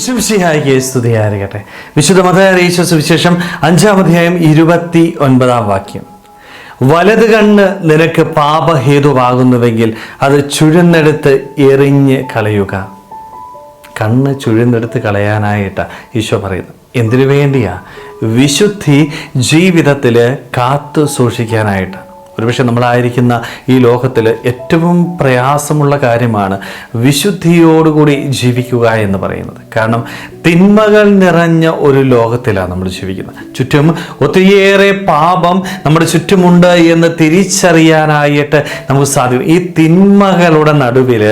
വിശുംസിഹായിക്ക് സ്തുതിയായിരിക്കട്ടെ വിശുദ്ധ മത അറിയിച്ച സുവിശേഷം അഞ്ചാം അധ്യായം ഇരുപത്തി ഒൻപതാം വാക്യം. വലത് കണ്ണ് നിനക്ക് പാപഹേതുവാകുന്നുവെങ്കിൽ അത് ചുഴന്നെടുത്ത് എറിഞ്ഞ് കളയുക. കണ്ണ് ചുഴന്നെടുത്ത് കളയാനായിട്ട് ഈശോ പറയുന്നു എന്തിനു വേണ്ടിയാ? വിശുദ്ധി ജീവിതത്തിൽ കാത്തു സൂക്ഷിക്കാനായിട്ട്. ഒരുപക്ഷെ നമ്മളായിരിക്കുന്ന ഈ ലോകത്തിൽ ഏറ്റവും പ്രയാസമുള്ള കാര്യമാണ് വിശുദ്ധിയോടുകൂടി ജീവിക്കുക എന്ന് പറയുന്നത്. കാരണം തിന്മകൾ നിറഞ്ഞ ഒരു ലോകത്തിലാണ് നമ്മൾ ജീവിക്കുന്നത്. ചുറ്റും ഒത്തിരിയേറെ പാപം നമ്മുടെ ചുറ്റുമുണ്ട് എന്ന് തിരിച്ചറിയാനായിട്ട് നമുക്ക് സാധിക്കും. ഈ തിന്മകളുടെ നടുവിൽ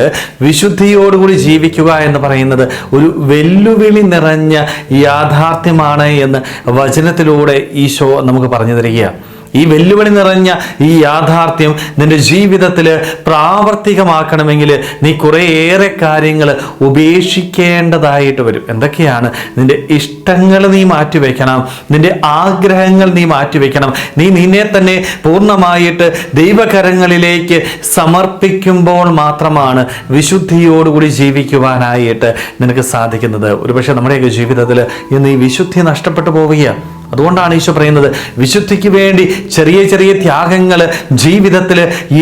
വിശുദ്ധിയോടുകൂടി ജീവിക്കുക എന്ന് പറയുന്നത് ഒരു വെല്ലുവിളി നിറഞ്ഞ യാഥാർത്ഥ്യമാണ് എന്ന് വചനത്തിലൂടെ ഈശോ നമുക്ക് പറഞ്ഞു തരികയാണ്. ഈ വെല്ലുവിളി നിറഞ്ഞ ഈ യാഥാർത്ഥ്യം നിന്റെ ജീവിതത്തിൽ പ്രാവർത്തികമാക്കണമെങ്കിൽ നീ കുറേയേറെ കാര്യങ്ങൾ ഉപേക്ഷിക്കേണ്ടതായിട്ട് വരും. എന്തൊക്കെയാണ്? നിന്റെ ഇഷ്ടങ്ങൾ നീ മാറ്റിവെക്കണം. നിന്റെ ആഗ്രഹങ്ങൾ നീ മാറ്റിവെക്കണം. നീ നിന്നെ തന്നെ പൂർണമായിട്ട് ദൈവകരങ്ങളിലേക്ക് സമർപ്പിക്കുമ്പോൾ മാത്രമാണ് വിശുദ്ധിയോടുകൂടി ജീവിക്കുവാനായിട്ട് നിനക്ക് സാധിക്കുന്നത്. ഒരുപക്ഷെ നമ്മുടെയൊക്കെ ജീവിതത്തിൽ ഇന്ന് ഈ വിശുദ്ധി നഷ്ടപ്പെട്ടു പോവുകയാണ്. അതുകൊണ്ടാണ് ഈശോ പറയുന്നത് വിശുദ്ധിക്ക് വേണ്ടി ചെറിയ ചെറിയ ത്യാഗങ്ങൾ ജീവിതത്തിൽ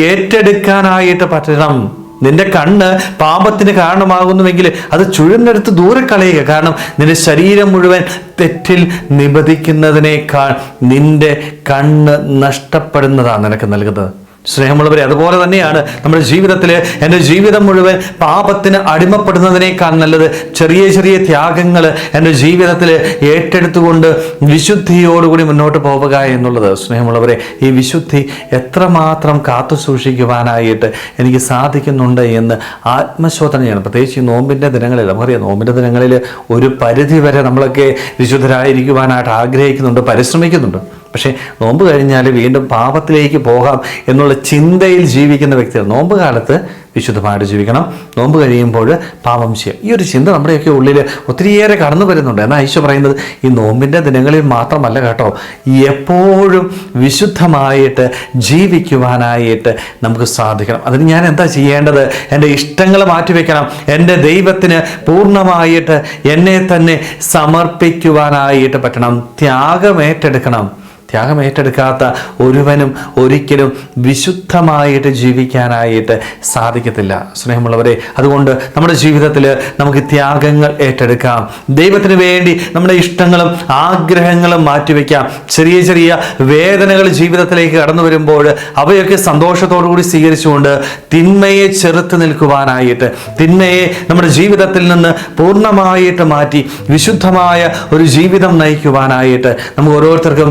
ഏറ്റെടുക്കാനായിട്ട് പറ്റണം. നിന്റെ കണ്ണ് പാപത്തിന് കാരണമാകുന്നുവെങ്കിൽ അത് ചുഴന്നെടുത്ത് ദൂരെ കളയുക കാരണം നിന്റെ ശരീരം മുഴുവൻ തെറ്റിൽ നിബദിക്കുന്നതിനേക്കാൾ നിന്റെ കണ്ണ് നഷ്ടപ്പെടുന്നതാണ് നിനക്ക് നൽകുന്നത്. സ്നേഹമുള്ളവരെ അതുപോലെ തന്നെയാണ് നമ്മുടെ ജീവിതത്തിൽ എന്റെ ജീവിതം മുഴുവൻ പാപത്തിന് അടിമപ്പെടുന്നതിനേക്കാൾ നല്ലത് ചെറിയ ചെറിയ ത്യാഗങ്ങൾ എന്റെ ജീവിതത്തിൽ ഏറ്റെടുത്തുകൊണ്ട് വിശുദ്ധിയോടുകൂടി മുന്നോട്ട് പോവുക എന്നുള്ളത്. സ്നേഹമുള്ളവരെ ഈ വിശുദ്ധി എത്രമാത്രം കാത്തു സൂക്ഷിക്കുവാനായിട്ട് എനിക്ക് സാധിക്കുന്നുണ്ട് എന്ന് ആത്മശോധന ചെയ്യണം പ്രത്യേകിച്ച് ഈ നോമ്പിന്റെ ദിനങ്ങളിൽ നമുക്കറിയാം നോമ്പിന്റെ ദിനങ്ങളിൽ ഒരു പരിധി വരെ നമ്മളൊക്കെ വിശുദ്ധരായിരിക്കുവാനായിട്ട് ആഗ്രഹിക്കുന്നുണ്ട് പരിശ്രമിക്കുന്നുണ്ട്. പക്ഷേ നോമ്പ് കഴിഞ്ഞാൽ വീണ്ടും പാപത്തിലേക്ക് പോകാം എന്നുള്ള ചിന്തയിൽ ജീവിക്കുന്ന വ്യക്തികൾ നോമ്പ് കാലത്ത് വിശുദ്ധമായിട്ട് ജീവിക്കണം. നോമ്പ് കഴിയുമ്പോൾ പാപം ചെയ്യാം. ഈ ഒരു ചിന്ത നമ്മുടെയൊക്കെ ഉള്ളിൽ ഒത്തിരിയേറെ കടന്നു വരുന്നുണ്ട്. എന്നാൽ ഈശോ പറയുന്നത്? ഈ നോമ്പിന്റെ ദിനങ്ങളിൽ മാത്രമല്ല കേട്ടോ. എപ്പോഴും വിശുദ്ധമായിട്ട് ജീവിക്കുവാനായിട്ട് നമുക്ക് സാധിക്കണം. അതിന് ഞാൻ എന്താ ചെയ്യേണ്ടത്? എന്റെ ഇഷ്ടങ്ങൾ മാറ്റിവെക്കണം എന്റെ ദൈവത്തിന് പൂർണമായിട്ട് എന്നെ തന്നെ സമർപ്പിക്കുവാനായിട്ട് പറ്റണം. ത്യാഗം ഏറ്റെടുക്കണം. ത്യാഗം ഏറ്റെടുക്കാത്ത ഒരുവനും ഒരിക്കലും വിശുദ്ധമായിട്ട് ജീവിക്കാനായിട്ട് സാധിക്കത്തില്ല. സ്നേഹമുള്ളവരെ അതുകൊണ്ട് നമ്മുടെ ജീവിതത്തിൽ നമുക്ക് ത്യാഗങ്ങൾ ഏറ്റെടുക്കാം. ദൈവത്തിന് വേണ്ടി നമ്മുടെ ഇഷ്ടങ്ങളും ആഗ്രഹങ്ങളും മാറ്റിവെക്കാം. ചെറിയ ചെറിയ വേദനകൾ ജീവിതത്തിലേക്ക് കടന്നു വരുമ്പോൾ അവയൊക്കെ സന്തോഷത്തോടു കൂടി സ്വീകരിച്ചുകൊണ്ട് തിന്മയെ ചെറുത്ത് നിൽക്കുവാനായിട്ട് തിന്മയെ നമ്മുടെ ജീവിതത്തിൽ നിന്ന് പൂർണമായിട്ട് മാറ്റി വിശുദ്ധമായ ഒരു ജീവിതം നയിക്കുവാനായിട്ട് നമുക്ക് ഓരോരുത്തർക്കും